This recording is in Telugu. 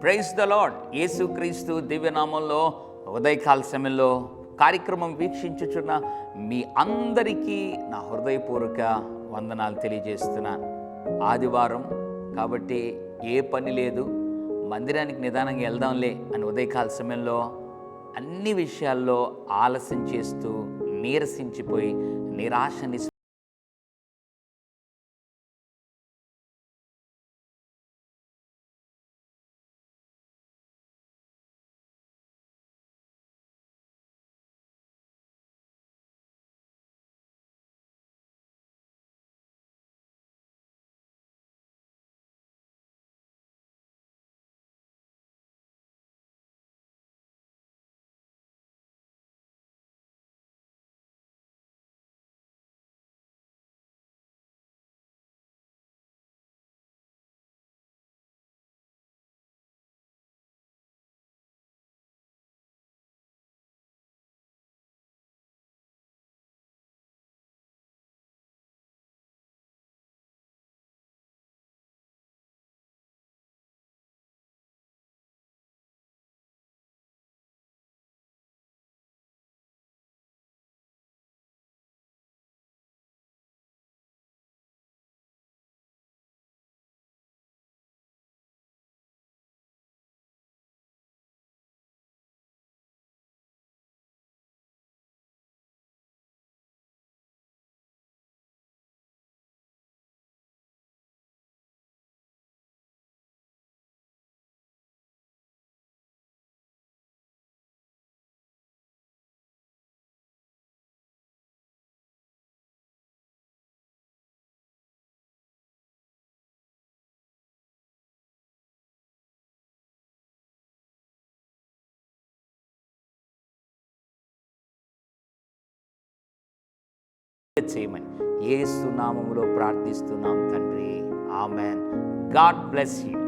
ప్రైజ్ ద లాడ్ యేసుక్రీస్తు దివ్యనామంలో ఉదయకాల సమయంలో కార్యక్రమం వీక్షించుచున్న మీ అందరికీ నా హృదయపూర్వక వందనాలు తెలియజేస్తున్నాను ఆదివారం కాబట్టి ఏ పని లేదు. మందిరానికి నిదానంగా వెళ్దాంలే అని ఉదయకాల సమయంలో అన్ని విషయాల్లో ఆలస్యం చేస్తూ నీరసించిపోయి నిరాశని చేయమని ఏ సునామంలో ప్రార్థిస్తున్నాం తండ్రి. ఆమెన్. God bless you.